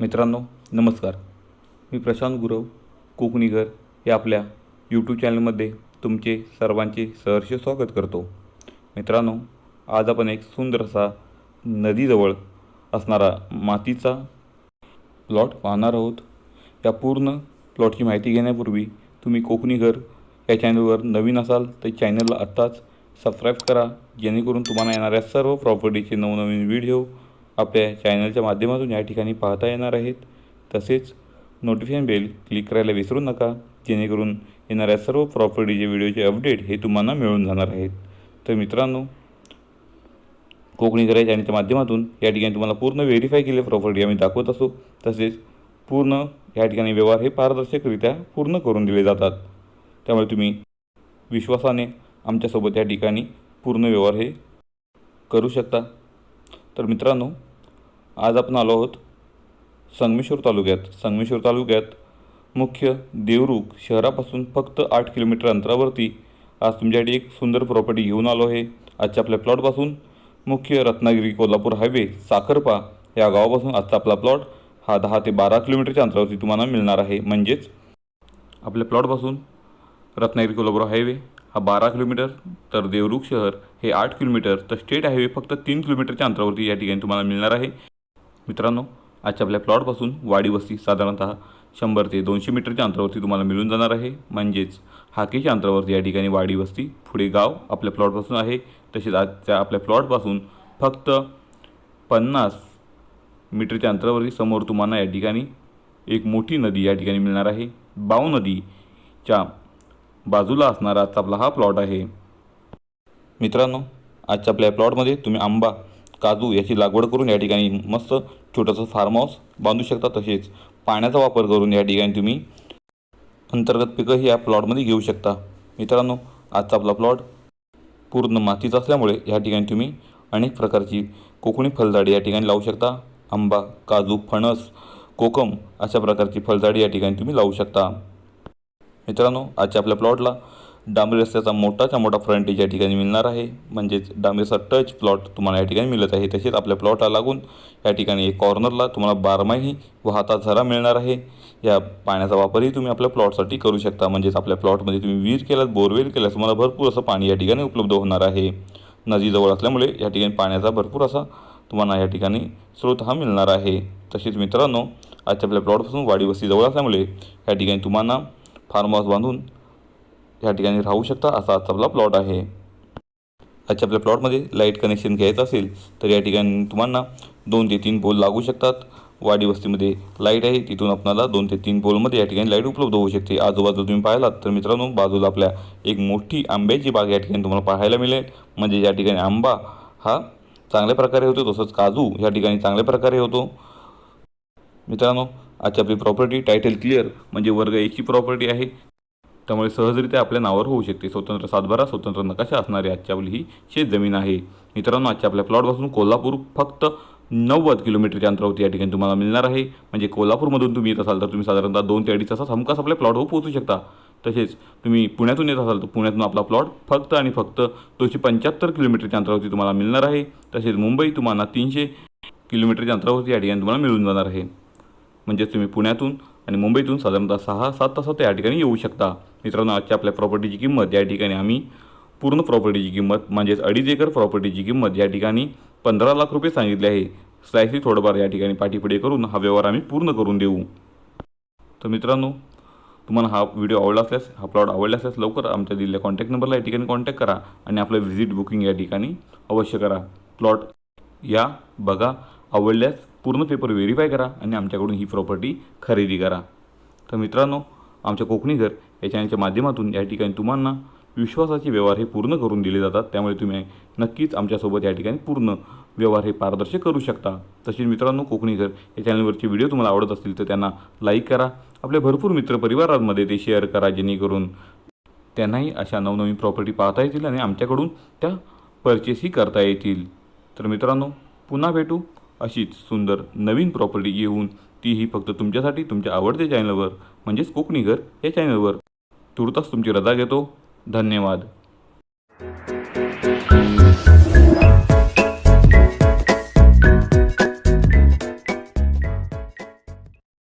मित्रांनो नमस्कार. मी प्रशांत गुरव कोकणीकर या आपल्या यूट्यूब चॅनलमध्ये तुमचे सर्वांचे सहर्ष स्वागत करतो. मित्रांनो आज आपण एक सुंदर असा नदीजवळ असणारा मातीचा प्लॉट पाहणार आहोत. या पूर्ण प्लॉटची माहिती घेण्यापूर्वी तुम्ही कोकणीकर या चॅनलवर नवीन असाल तर चॅनलला आत्ताच सबस्क्राईब करा जेणेकरून तुम्हाला येणाऱ्या सर्व प्रॉपर्टीचे नवनवीन व्हिडिओ आपल्या चॅनलच्या माध्यमातून या ठिकाणी पाहता येणार आहेत. तसेच नोटिफिकेशन बेल क्लिक करायला विसरू नका जेणेकरून येणाऱ्या सर्व प्रॉपर्टीचे व्हिडिओचे अपडेट हे तुम्हाला मिळून जाणार आहेत. तर मित्रांनो कोकणी या चॅनलच्या माध्यमातून या ठिकाणी तुम्हाला पूर्ण व्हेरीफाय केलेली प्रॉपर्टी आम्ही दाखवत असू. तसेच पूर्ण या ठिकाणी व्यवहार हे पारदर्शकरित्या पूर्ण करून दिले जातात. त्यामुळे तुम्ही विश्वासाने आमच्यासोबत या ठिकाणी पूर्ण व्यवहार हे करू शकता. तर मित्रांनो आज आपण आलो आहोत संगमेश्वर तालुक्यात. संगमेश्वर तालुक्यात मुख्य देवरुख शहरापासून फक्त आठ किलोमीटर अंतरावरती आज तुमच्यासाठी एक सुंदर प्रॉपर्टी घेऊन आलो आहे. आजच्या आपल्या प्लॉटपासून मुख्य रत्नागिरी कोल्हापूर हायवे साखरपा या गावापासून आजचा आपला प्लॉट हा दहा ते बारा किलोमीटरच्या अंतरावरती तुम्हाला मिळणार आहे. म्हणजेच आपल्या प्लॉटपासून रत्नागिरी कोल्हापूर हायवे हा बारा किलोमीटर तर देवरुख शहर हे आठ किलोमीटर तर स्टेट हायवे फक्त तीन किलोमीटरच्या अंतरावरती या ठिकाणी तुम्हाला मिळणार आहे. मित्रांनो आजच्या आपल्या प्लॉटपासून वाडी वस्ती साधारणतः शंभर ते दोनशे मीटरच्या अंतरावरती तुम्हाला मिळून जाणार आहे. म्हणजेच हाकेच्या अंतरावरती या ठिकाणी वाडी वस्ती पुढे गाव आपल्या प्लॉटपासून आहे. तसेच आजच्या आपल्या प्लॉटपासून फक्त पन्नास मीटरच्या अंतरावरती समोर तुम्हाला या ठिकाणी एक मोठी नदी या ठिकाणी मिळणार आहे. बाव नदीच्या बाजूला असणारा आजचा आपला हा प्लॉट आहे. मित्रांनो आजच्या आपल्या प्लॉटमध्ये तुम्ही आंबा काजू याची लागवड करून या ठिकाणी मस्त छोटंसं फार्म हाऊस बांधू शकता. तसेच पाण्याचा वापर करून या ठिकाणी तुम्ही अंतर्गत पिकंही या प्लॉटमध्ये घेऊ शकता. मित्रांनो आजचा आपला प्लॉट पूर्ण मातीचा असल्यामुळे या ठिकाणी तुम्ही अनेक प्रकारची कोकणी फळझाडे या ठिकाणी लावू शकता. आंबा काजू फणस कोकम अशा प्रकारची फळझाडे या ठिकाणी तुम्ही लावू शकता. मित्रांनो आजच्या आपल्या प्लॉटला डांबरी रस्त्याचा मोठाच्या मोठा फ्रंटेज या ठिकाणी मिळणार आहे. म्हणजेच डांबरीचा टच प्लॉट तुम्हाला या ठिकाणी मिळत आहे. तसेच आपल्या प्लॉटला लागून या ठिकाणी एक कॉर्नरला तुम्हाला बारमाही वाहता झरा मिळणार आहे. या पाण्याचा वापरही तुम्ही आपल्या प्लॉटसाठी करू शकता. म्हणजेच आपल्या प्लॉटमध्ये तुम्ही विहीर केल्यास बोरवेल केल्यास तुम्हाला भरपूर असं पाणी या ठिकाणी उपलब्ध होणार आहे. नदीजवळ असल्यामुळे या ठिकाणी पाण्याचा भरपूर असा तुम्हाला या ठिकाणी स्रोत हा मिळणार आहे. तसेच मित्रांनो आजच्या आपल्या प्लॉटपासून वाडी जवळ असल्यामुळे या ठिकाणी तुम्हाला फार्म हाऊस बांधून या ठिकाणी राहू शकता. असा आजचा आपला प्लॉट आहे. आजच्या आपल्या प्लॉटमध्ये लाइट कनेक्शन घ्यायचं असेल तर या ठिकाणी तुम्हाला दोन ते तीन पोल लागू शकतात. वाडी वस्तीमध्ये लाइट आहे. तिथून आपणाला दोन ते तीन पोलमध्ये या ठिकाणी लाइट उपलब्ध होऊ शकते. आजूबाजूला तुम्ही पाहिलात तर मित्रांनो बाजूला आपल्या एक मोठी आंब्याची बाग या ठिकाणी तुम्हाला पाहायला मिळेल. म्हणजे या ठिकाणी आंबा हा चांगल्या प्रकारे होतो तसंच काजू या ठिकाणी चांगल्या प्रकारे होतो. मित्रांनो आजची आपली प्रॉपर्टी टायटल क्लिअर म्हणजे वर्ग एकची प्रॉपर्टी आहे. त्यामुळे सहजरित्या आपल्या नावावर होऊ शकते. स्वतंत्र सातबारा स्वतंत्र नकाशा असणारी आजच्यावली आपली ही शेतजमीन आहे. मित्रांनो आजच्या आपल्या प्लॉटपासून कोल्हापूर फक्त नव्वद किलोमीटरच्या अंतरावरती या ठिकाणी तुम्हाला मिळणार आहे. म्हणजे कोल्हापूरमधून तुम्ही येत असाल तर तुम्ही साधारणतः दोन ते अडीच तासात हमखास आपल्या प्लॉटवर पोहोचू शकता. तसेच तुम्ही पुण्यातून येत असाल तर पुण्यातून आपला प्लॉट फक्त आणि फक्त दोनशे पंच्याहत्तर किलोमीटरच्या अंतरावरती तुम्हाला मिळणार आहे. तसेच मुंबई तुम्हाला तीनशे किलोमीटरच्या अंतरावरती या ठिकाणी तुम्हाला मिळून जाणार आहे. म्हणजेच तुम्ही पुण्यातून आणि मुंबईतून साधारणतः सहा सात तासात या ठिकाणी येऊ शकता. मित्रांनो आजच्या आपल्या प्रॉपर्टीची किंमत या ठिकाणी आम्ही पूर्ण प्रॉपर्टीची किंमत म्हणजेच अडीच एकर प्रॉपर्टीची किंमत या ठिकाणी पंधरा लाख रुपये सांगितले आहे. स्लायसी थोडंफार या ठिकाणी पाठीपुढे करून हा व्यवहार आम्ही पूर्ण करून देऊ. तर मित्रांनो तुम्हाला हा व्हिडिओ आवडला असल्यास हा प्लॉट आवडला असल्यास लवकर आमच्या दिलेल्या कॉन्टॅक्ट नंबरला या ठिकाणी कॉन्टॅक्ट करा आणि आपलं व्हिजिट बुकिंग या ठिकाणी अवश्य करा. प्लॉट या बघा आवडल्यास पूर्ण पेपर व्हेरीफाय करा आणि आमच्याकडून ही प्रॉपर्टी खरेदी करा. तर मित्रांनो आमच्या कोकणी घर या चॅनलच्या माध्यमातून या ठिकाणी तुम्हाला विश्वासाचे व्यवहार हे पूर्ण करून दिले जातात. त्यामुळे तुम्ही नक्कीच आमच्यासोबत या ठिकाणी पूर्ण व्यवहार हे पारदर्शक करू शकता. तसेच मित्रांनो कोकणी घर या चॅनलवरचे व्हिडिओ तुम्हाला आवडत असतील तर त्यांना लाईक करा. आपल्या भरपूर मित्रपरिवारांमध्ये ते शेअर करा जेणेकरून त्यांनाही अशा नवनवीन प्रॉपर्टी पाहता येतील आणि आमच्याकडून त्या परचेसही करता येतील. तर मित्रांनो पुन्हा भेटू अशीच सुंदर नवीन प्रॉपर्टी येऊन तीही फक्त तुमच्यासाठी तुमच्या आवडत्या चॅनलवर म्हणजेच कोकणी घर या चॅनलवर तुर्तास तुमची रजा घेतो. धन्यवाद.